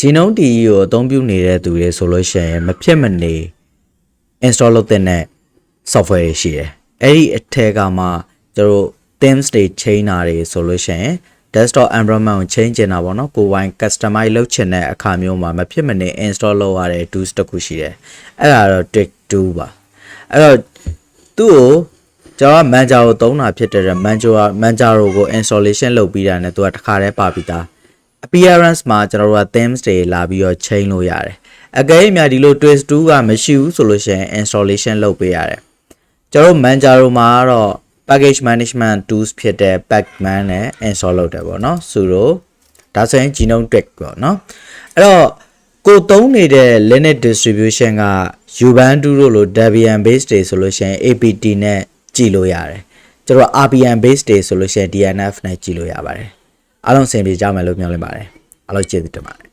Genome DE ကိုအသုံးပြုနေတဲ့သူတွေဆိုလို့ရှိရင်မဖြစ်မနေ install လုပ်တဲ့ software တွေရှိတယ်။အဲ့ဒီအထက်ကမှကျတို့ themes တွေ change တာတွေဆိုလို့ရှိရင် desktop environment ကို change ကျင်တာပေါ့နော်ကိုယ်ပိုင် customize လုပ်ချင်တဲ့အခါမျိုးမှာမဖြစ်မနေ install လုပ်ရတဲ့ tools တစ်ခုရှိတယ်။အဲ့ဒါတော့ Twig 2ပါ။အဲ့တော့သူ့ကိုကျွန်တော်က Manjaro ကိုသုံးတာဖြစ်တဲ့အတွက် Manjaro Manjaro ကို installation လုပ်ပြီးတာနဲ့သူကတစ်ခါတည်းပါပြီးသား appearance မှာကျွန်တော်တို့က themes တွေလာပြီးတော့ change လို့ရတယ်။အကယ်၍များဒီလို twist 2ကမရှိဘူးဆိုလို့ရှိရင် installation လုပ်ပေးရတယ်။ကျွန်တော်တို့ Manjaro မှာကတော့ package management tools ဖြစ်တဲ့ Pacman နဲ့ install လုပ်တယ်ပေါ့နော် sudo ဒါဆိုရင် genome twig ပေါ့နော်အဲ့တော့ကိုသုံးနေတဲ့ Linux distribution က Ubuntu တို့လို Debian base တွေဆိုလို့ရှိရင် apt နဲ့ကြည့်လို့ရတယ်ကျွန်တော် RPM base တွေဆိုလို့ရှိရင် DNF နဲ့ကြည့်လို့ရပါတယ် အားလုံးအဆင်ပြေကြမယ်လို့မျှော်လင့်ပါတယ်အားလုံးကျေးဇူးတင်ပါတယ်